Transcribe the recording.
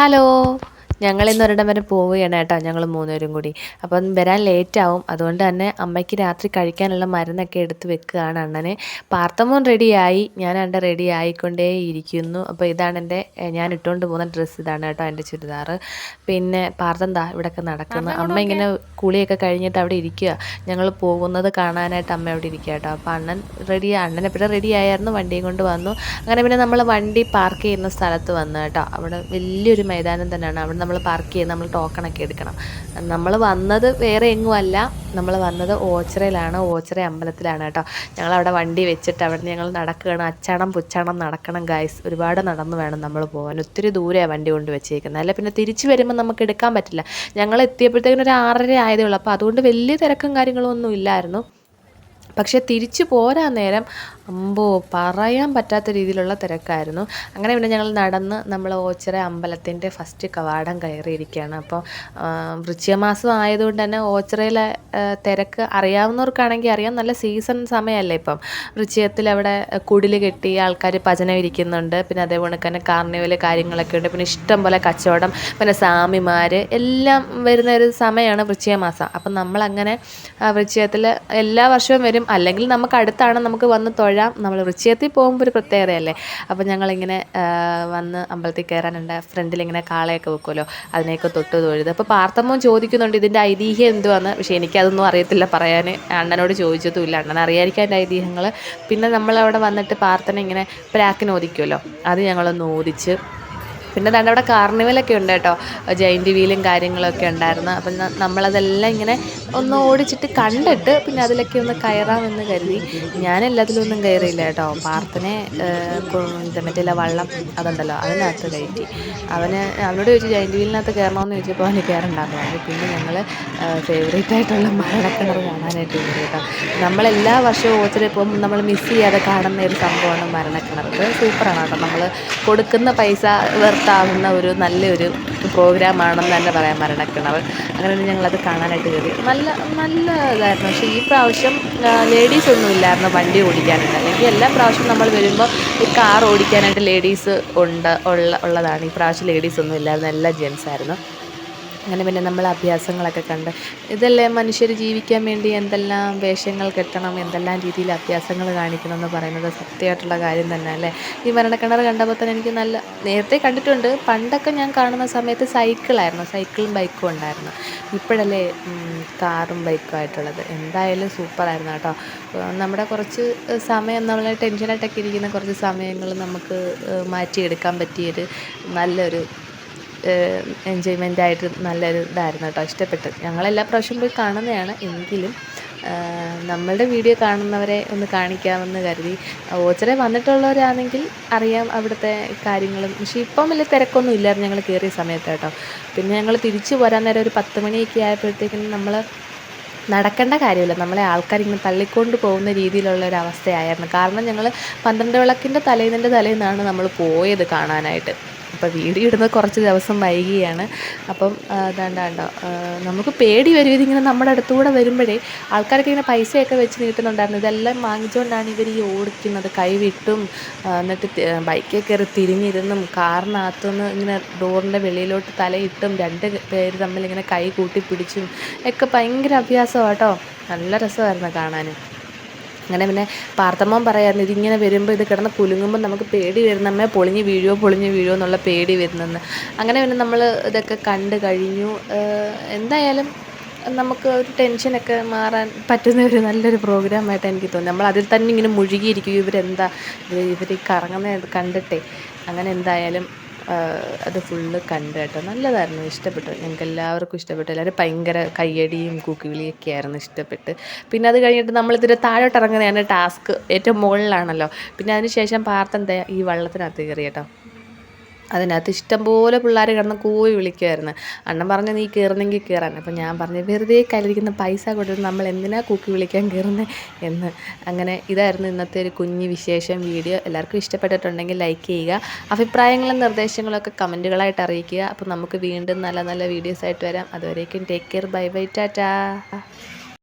Hello. ഞങ്ങൾ ഇന്ന് ഒരിടം വരെ പോവുകയാണ് കേട്ടോ ഞങ്ങൾ മൂന്നുപേരും കൂടി. അപ്പം വരാൻ ലേറ്റ് ലേറ്റാവും. അതുകൊണ്ട് തന്നെ അമ്മയ്ക്ക് രാത്രി കഴിക്കാനുള്ള മരുന്നൊക്കെ എടുത്ത് വെക്കുകയാണ് അണ്ണനെ. പാർത്തമോൻ റെഡിയായി. ഞാൻ അണ്ട റെഡി ആയിക്കൊണ്ടേ ഇരിക്കുന്നു. അപ്പോൾ ഇതാണ് എന്റെ ഞാൻ ഇട്ടുകൊണ്ട് പോകുന്ന ഡ്രസ്സ് ഇതാണ് കേട്ടോ എന്റെ ചുരിദാർ. പിന്നെ പാർത്ഥം ദാ ഇവിടെയൊക്കെ നടക്കുന്നു. അമ്മ ഇങ്ങനെ കുളിയൊക്കെ കഴിഞ്ഞിട്ട് അവിടെ ഇരിക്കുക ഞങ്ങൾ പോകുന്നത് കാണാനായിട്ട് അമ്മ അവിടെ ഇരിക്കുക കേട്ടോ. അപ്പോൾ അണ്ണൻ റെഡി അണ്ണൻ എപ്പോഴും റെഡി ആയിരുന്നു വണ്ടിയും കൊണ്ട് വന്നു. അങ്ങനെ പിന്നെ നമ്മൾ വണ്ടി പാർക്ക് ചെയ്യുന്ന സ്ഥലത്ത് വന്നു കേട്ടോ. അവിടെ വലിയൊരു മൈതാനം തന്നെയാണ്. അവിടെ നമ്മൾ പാർക്ക് ചെയ്ത് നമ്മൾ ടോക്കണൊക്കെ എടുക്കണം. നമ്മൾ വന്നത് വേറെ എങ്ങും അല്ല. നമ്മൾ വന്നത് ഓച്ചിറയിലാണ്. ഓച്ചിറ അമ്പലത്തിലാണ് കേട്ടോ. ഞങ്ങൾ അവിടെ വണ്ടി വെച്ചിട്ട് അവിടെ ഞങ്ങൾ നടക്കുകയാണ്. അച്ചാണം പുച്ചണം നടക്കണം ഗൈസ് ഒരുപാട് നടന്നു വേണം നമ്മൾ പോകാൻ ഒത്തിരി ദൂരെയാണ് വണ്ടി കൊണ്ട് വെച്ചേക്കുന്നത്. അല്ല പിന്നെ തിരിച്ചു വരുമ്പോൾ നമുക്ക് എടുക്കാൻ പറ്റില്ല. ഞങ്ങൾ എത്തിയപ്പോഴത്തേക്കിനും ഒരു ആറര ആയതേ ഉള്ളൂ. അപ്പോൾ അതുകൊണ്ട് വലിയ തിരക്കും കാര്യങ്ങളും ഒന്നും ഇല്ലായിരുന്നു. പക്ഷേ തിരിച്ചു പോരാൻ നേരം. അമ്പോ പറയാൻ പറ്റാത്ത രീതിയിലുള്ള തിരക്കായിരുന്നു. അങ്ങനെ പിന്നെ ഞങ്ങൾ നടന്ന് നമ്മൾ ഓച്ചിറ അമ്പലത്തിന്റെ ഫസ്റ്റ് കവാടം കയറിയിരിക്കുകയാണ്. അപ്പോൾ വൃശ്ചികമാസം ആയതുകൊണ്ട് തന്നെ ഓച്ചിറയിലെ തിരക്ക് അറിയാവുന്നവർക്കാണെങ്കിൽ അറിയാം. നല്ല സീസൺ സമയമല്ലേ ഇപ്പം. വൃശ്ചികത്തിൽ അവിടെ കുടിൽ കെട്ടി ആൾക്കാർ ഭജന ഇരിക്കുന്നുണ്ട്. പിന്നെ അതേപോലെ തന്നെ കാർണിവൽ കാര്യങ്ങളൊക്കെ ഉണ്ട്. പിന്നെ ഇഷ്ടം പോലെ കച്ചവടം. പിന്നെ സ്വാമിമാർ എല്ലാം വരുന്ന ഒരു സമയമാണ് വൃശ്ചികമാസം. അപ്പം നമ്മളങ്ങനെ വൃശ്ചികത്തിൽ എല്ലാ വർഷവും വരും. അല്ലെങ്കിൽ നമുക്ക് അടുത്താണ് നമുക്ക് വന്ന് തൊഴാം നമ്മൾ വൃശ്ചയത്തിൽ പോകുമ്പോൾ ഒരു പ്രത്യേകതയല്ലേ? അപ്പോൾ ഞങ്ങളിങ്ങനെ വന്ന് അമ്പലത്തിൽ കയറാനുണ്ട് ഫ്രണ്ടിൽ ഇങ്ങനെ കാളയൊക്കെ വെക്കുമല്ലോ? അതിനെയൊക്കെ തൊട്ട് തൊഴുത്. അപ്പോൾ പാർത്തമ്മ ചോദിക്കുന്നുണ്ട് ഇതിന്റെ ഐതിഹ്യം എന്തുവാന്ന്? പക്ഷേ എനിക്കതൊന്നും അറിയത്തില്ല പറയാൻ. അണ്ണനോട് ചോദിച്ചതുമില്ല അണ്ണൻ അറിയാതിരിക്കാൻ എന്റെ ഐതിഹ്യങ്ങൾ. പിന്നെ നമ്മളവിടെ വന്നിട്ട് പ്രാർത്ഥന ഇങ്ങനെ പ്രാക്കിനോദിക്കുമല്ലോ അത് ഞങ്ങളൊന്ന് ഓദിച്ച് പിന്നെ ദാണ്ട് അവിടെ കാർണിവലൊക്കെ ഉണ്ട് കേട്ടോ. ജയന്റ് വീലും കാര്യങ്ങളൊക്കെ ഉണ്ടായിരുന്നു. അപ്പം നമ്മളതെല്ലാം ഇങ്ങനെ ഒന്ന് ഓടിച്ചിട്ട് കണ്ടിട്ട് പിന്നെ അതിലൊക്കെ ഒന്ന് കയറാമെന്ന് കരുതി. ഞാൻ എല്ലാത്തിലും ഒന്നും കയറിയില്ല കേട്ടോ. പാർത്തനെ മറ്റേ വള്ളം അതുണ്ടല്ലോ അതിനകത്ത് കയറ്റി. അവന് അവനോട് ചോദിച്ചു ജയന്റ് വീലിനകത്ത് കയറണമെന്ന് ചോദിച്ചപ്പോൾ അവന് പറഞ്ഞു. പിന്നെ ഞങ്ങൾ ഫേവറേറ്റ് ആയിട്ടുള്ള മരണക്കിണർ കാണാനായിട്ട് കയറി കേട്ടോ. നമ്മളെല്ലാ വർഷവും ഓച്ചിറ പോകുമ്പോൾ നമ്മൾ മിസ് ചെയ്യാതെ കാണുന്ന ഒരു സംഭവമാണ് മരണക്കിണർ. സൂപ്പറാണ് കേട്ടോ. നമ്മൾ കൊടുക്കുന്ന പൈസ വെർത്താവുന്ന ഒരു നല്ലൊരു പ്രോഗ്രാമാണെന്ന് തന്നെ പറയാം മരണക്കിണർ അങ്ങനെ ഞങ്ങളത് കാണാനായിട്ട് കയറി നല്ല നല്ല ഇതായിരുന്നു. പക്ഷേ ഈ പ്രാവശ്യം ലേഡീസ് ഒന്നും ഇല്ലായിരുന്നു വണ്ടി ഓടിക്കാനുണ്ട് അല്ലെങ്കിൽ എല്ലാ പ്രാവശ്യവും നമ്മൾ വരുമ്പോൾ ഈ കാർ ഓടിക്കാനായിട്ട് ലേഡീസ് ഉണ്ട് ഉള്ള ഉള്ളതാണ്. ഈ പ്രാവശ്യം ലേഡീസ് ഒന്നും ഇല്ലായിരുന്നു. എല്ലാം ജെൻസ് ആയിരുന്നു. അങ്ങനെ പിന്നെ നമ്മൾ അഭ്യാസങ്ങളൊക്കെ കണ്ട്. ഇതല്ലേ മനുഷ്യർ ജീവിക്കാൻ വേണ്ടി എന്തെല്ലാം വേഷങ്ങൾ കെട്ടണം എന്തെല്ലാം രീതിയിൽ അഭ്യാസങ്ങൾ കാണിക്കണം എന്ന് പറയുന്നത് സത്യമായിട്ടുള്ള കാര്യം തന്നെ അല്ലേ? ഈ മരണക്കിണർ കണ്ടപ്പോൾ തന്നെ എനിക്ക് നല്ല നേരത്തെ കണ്ടിട്ടുണ്ട്. പണ്ടൊക്കെ ഞാൻ കാണുന്ന സമയത്ത് സൈക്കിളായിരുന്നു. സൈക്കിളും ബൈക്കും ഉണ്ടായിരുന്നു. ഇപ്പോഴല്ലേ കാറും ബൈക്കും ആയിട്ടുള്ളത്. എന്തായാലും സൂപ്പറായിരുന്നു കേട്ടോ. നമ്മുടെ കുറച്ച് സമയം നമ്മൾ ടെൻഷനായിട്ടൊക്കെ ഇരിക്കുന്ന കുറച്ച് സമയങ്ങൾ നമുക്ക് മാറ്റിയെടുക്കാൻ പറ്റിയൊരു നല്ലൊരു എൻജോയ്മെന്റ് ആയിട്ട് നല്ലൊരു ഇതായിരുന്നു കേട്ടോ ഇഷ്ടപ്പെട്ടു ഞങ്ങളെല്ലാ പ്രാവശ്യം പോയി കാണുന്നതാണ് എങ്കിലും നമ്മളുടെ വീഡിയോ കാണുന്നവരെ ഒന്ന് കാണിക്കാമെന്ന് കരുതി. ഓച്ചറെ വന്നിട്ടുള്ളവരാണെങ്കിൽ അറിയാം അവിടുത്തെ കാര്യങ്ങളും. പക്ഷേ ഇപ്പം വലിയ തിരക്കൊന്നും ഇല്ലായിരുന്നു ഞങ്ങൾ കയറിയ സമയത്ത് കേട്ടോ. പിന്നെ ഞങ്ങൾ തിരിച്ചു പോരാൻ നേരം ഒരു പത്ത് മണിയൊക്കെ ആയപ്പോഴത്തേക്കും നമ്മൾ നടക്കേണ്ട കാര്യമില്ല. നമ്മളെ ആൾക്കാരിങ്ങനെ തള്ളിക്കൊണ്ട് പോകുന്ന രീതിയിലുള്ള ഒരു അവസ്ഥയായിരുന്നു. കാരണം ഞങ്ങൾ പന്ത്രണ്ട് വിളക്കിന്റെ തലേന്നിന്റെ തലേന്നാണ് നമ്മൾ പോയത് കാണാനായിട്ട്. അപ്പോൾ വീഡിയോ ഇടുന്നത് കുറച്ച് ദിവസം വൈകിയാണ്. അപ്പം അതാണ്ടാണ്ടോ നമുക്ക് പേടി വരും. ഇതിങ്ങനെ നമ്മുടെ അടുത്തുകൂടെ വരുമ്പോഴേ ആൾക്കാരൊക്കെ ഇങ്ങനെ പൈസയൊക്കെ വെച്ച് നീട്ടുന്നുണ്ടായിരുന്നു. ഇതെല്ലാം വാങ്ങിച്ചുകൊണ്ടാണ് ഇവർ ഈ ഓടിക്കുന്നത്. കൈവിട്ടും എന്നിട്ട് ബൈക്കിൽ കയറി തിരിഞ്ഞിരുന്നും കാറിനകത്തുനിന്ന് ഇങ്ങനെ ഡോറിന്റെ വെളിയിലോട്ട് തലയിട്ടും രണ്ട് പേര് തമ്മിൽ ഇങ്ങനെ കൈ കൂട്ടി പിടിച്ചും ഒക്കെ ഭയങ്കര അഭ്യാസമാണ് കേട്ടോ നല്ല രസമായിരുന്നു കാണാൻ അങ്ങനെ പിന്നെ പാർത്തമ്മൻ പറയായിരുന്നു ഇതിങ്ങനെ വരുമ്പോൾ ഇത് കിടന്ന് കുലുങ്ങുമ്പോൾ നമുക്ക് പേടി വരുന്നമ്മേ പൊളിഞ്ഞ് വീഴുമോ പൊളിഞ്ഞ് വീഴുമോ എന്നുള്ള പേടി വരുന്നെന്ന്. അങ്ങനെ പിന്നെ നമ്മൾ ഇതൊക്കെ കണ്ട് കഴിഞ്ഞു. എന്തായാലും നമുക്ക് ഒരു ടെൻഷനൊക്കെ മാറാൻ പറ്റുന്ന ഒരു നല്ലൊരു പ്രോഗ്രാമായിട്ട് എനിക്ക് തോന്നി നമ്മൾ അതിൽ തന്നെ ഇങ്ങനെ മുഴുകിയിരിക്കും. ഇവരെന്താ? ഇവർ കറങ്ങുന്നത് കണ്ടിട്ടേ. അങ്ങനെ എന്തായാലും അത് ഫുള്ള് കണ്ട് കേട്ടോ. നല്ലതായിരുന്നു. ഇഷ്ടപ്പെട്ടു. ഞങ്ങൾക്ക് എല്ലാവർക്കും ഇഷ്ടപ്പെട്ടു. എല്ലാവരും ഭയങ്കര കയ്യടിയും കൂക്കുവിളിയൊക്കെ ആയിരുന്നു ഇഷ്ടപ്പെട്ട്. പിന്നെ അത് കഴിഞ്ഞിട്ട് നമ്മളിതിന്റെ താഴോട്ട് ഇറങ്ങുന്നതാണ് ടാസ്ക് ഏറ്റവും മുകളിലാണല്ലോ. പിന്നെ അതിന് ശേഷം പാർത്തൻ ഈ വള്ളത്തിനകത്ത് കയറി കേട്ടോ. അതിനകത്ത് ഇഷ്ടംപോലെ പിള്ളേർ കിടന്ന് കൂവി വിളിക്കുമായിരുന്നു അണ്ണൻ പറഞ്ഞു നീ കയറുന്നെങ്കിൽ കയറാൻ അപ്പം ഞാൻ പറഞ്ഞു വെറുതെ കയ്യിലിരിക്കുന്ന പൈസ കൊടുത്ത് നമ്മൾ എന്തിനാ കൂക്കി വിളിക്കാൻ കയറുന്നത് എന്ന്. അങ്ങനെ ഇതായിരുന്നു ഇന്നത്തെ ഒരു കുഞ്ഞ് വിശേഷം വീഡിയോ. എല്ലാവർക്കും ഇഷ്ടപ്പെട്ടിട്ടുണ്ടെങ്കിൽ ലൈക്ക് ചെയ്യുക. അഭിപ്രായങ്ങളും നിർദ്ദേശങ്ങളൊക്കെ കമന്റുകളായിട്ട് അറിയിക്കുക. അപ്പോൾ നമുക്ക് വീണ്ടും നല്ല നല്ല വീഡിയോസ് ആയിട്ട് വരാം. അതുവരേക്കും take care bye bye. Tata.